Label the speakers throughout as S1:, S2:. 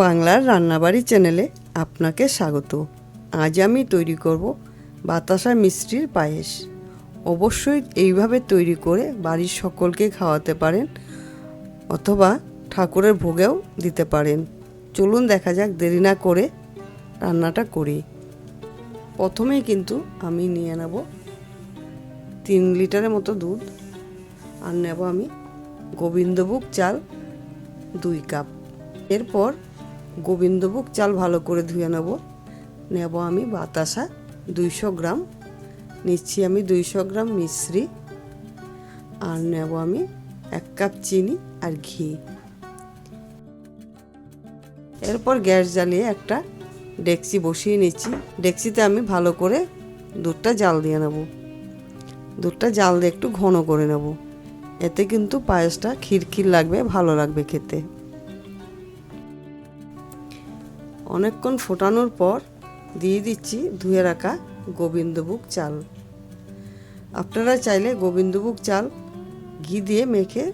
S1: বাংলার রান্নাবাড়ি চ্যানেলে আপনাকে স্বাগত। আজ আমি তৈরি করব বাতাসা মিষ্টির পায়েস। অবশ্যই এইভাবে তৈরি করে বাড়ির সকলকে খাওয়াতে পারেন অথবা ঠাকুরের ভোগেও দিতে পারেন। চলুন দেখা যাক, দেরি না করে রান্নাটা করি। প্রথমেই কিন্তু আমি নিয়ে নেব তিন লিটারের মতো দুধ আর নেব আমি গোবিন্দভোগ চাল দুই কাপ। এরপর গোবিন্দভোগ চাল ভালো করে ধুয়ে নেব। নেব আমি বাতাসা দুইশো গ্রাম, নিচ্ছি আমি দুইশো গ্রাম মিশ্রি। আর নেব আমি এক কাপ চিনি আর ঘি। এরপর গ্যাস জ্বালিয়ে একটা ডেকচি বসিয়ে নিচ্ছি। ডেকচিতে আমি ভালো করে দুধটা জাল দিয়ে নেব। দুধটা জাল দিয়ে একটু ঘন করে নেব। এতে কিন্তু পায়েসটা খিরখির লাগবে, ভালো লাগবে খেতে। অনেকক্ষণ ফোটানোর পর দিয়ে দিচ্ছি ধুয়ে রাখা গোবিন্দভোগ চাল। আপনারা চাইলে গোবিন্দভোগ চাল ঘি দিয়ে মেখে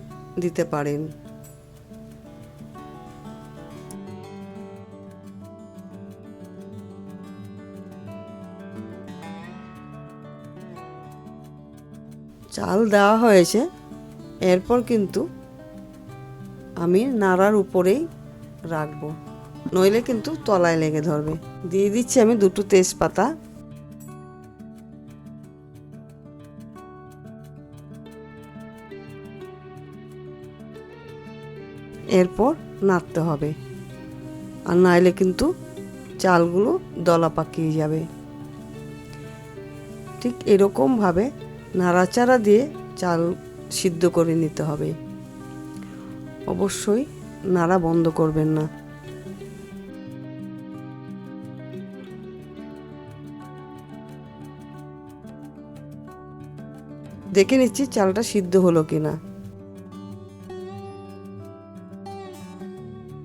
S1: দিতে পারেন। চাল দেওয়া হয়েছে। এরপর কিন্তু আমি নাড়ার উপরেই রাখব। নইলে কিন্তু তলায় লেগে ধরবে। দিয়ে দিচ্ছি আমি দুটো তেজপাতা। এরপর নাড়তে হবে। আর নাইলে কিন্তু চালগুলো দলা পাকিয়ে যাবে। ঠিক এরকমভাবে নাড়াচাড়া দিয়ে চাল সিদ্ধ করে নিতে হবে। অবশ্যই নাড়া বন্ধ করবেন না। দেখে নিচ্ছি চালটা সিদ্ধ হলো কিনা।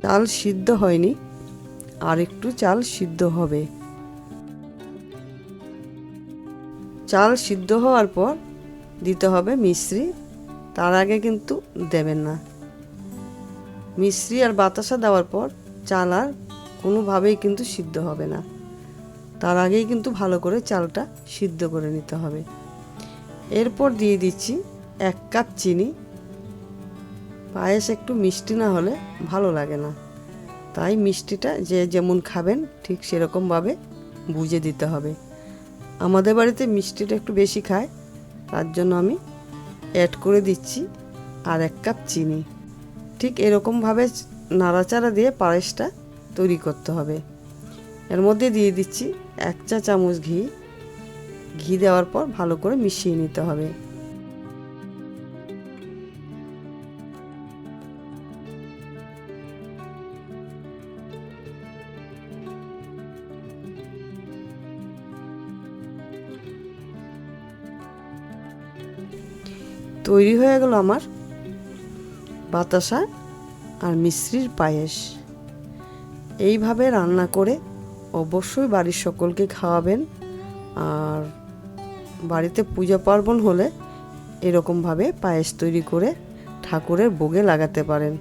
S1: চাল সিদ্ধ হয়নি, আর একটু চাল সিদ্ধ হবে। চাল সিদ্ধ হওয়ার পর দিতে হবে মিশ্রি, তার আগে কিন্তু দেবেন না। মিশ্রি আর বাতাসা দেওয়ার পর চাল আর কোনোভাবেই কিন্তু সিদ্ধ হবে না। তার আগেই কিন্তু ভালো করে চালটা সিদ্ধ করে নিতে হবে। এরপর দিয়ে দিচ্ছি এক কাপ চিনি। পায়েস একটু মিষ্টি না হলে ভালো লাগে না। তাই মিষ্টিটা যে যেমন খাবেন ঠিক সেরকমভাবে বুঝে দিতে হবে। আমাদের বাড়িতে মিষ্টিটা একটু বেশি খায়, তার জন্য আমি অ্যাড করে দিচ্ছি আর এক কাপ চিনি। ঠিক এরকমভাবে নাড়াচাড়া দিয়ে পায়েসটা তৈরি করতে হবে। এর মধ্যে দিয়ে দিচ্ছি এক চা চামচ ঘি। ঘি দেওয়ার পর ভালো করে মিশিয়ে নিতে হবে। তৈরি হয়ে গেল আমার বাতাসা আর মিশ্রির পায়েস। এইভাবে রান্না করে অবশ্যই বাড়ির সকলকে খাওয়াবেন। আর বাড়িতে পূজা পার্বণ হলে এরকমভাবে পায়েস তৈরি করে ঠাকুরের ভোগে লাগাতে পারেন।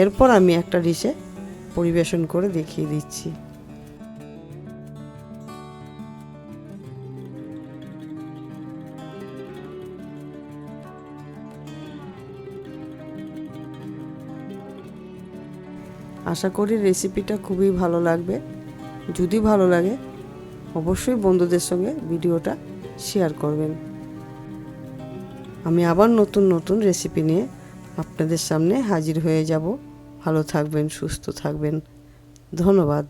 S1: এরপর আমি একটা ডিশে পরিবেশন করে দেখিয়ে দিচ্ছি। আশা করি রেসিপিটা খুবই ভালো লাগবে। যদি ভালো লাগে অবশ্যই বন্ধুদের সঙ্গে ভিডিওটা শেয়ার করবেন। আমি আবার নতুন নতুন রেসিপি নিয়ে আপনাদের সামনে হাজির হয়ে যাব। ভালো থাকবেন, সুস্থ থাকবেন। ধন্যবাদ।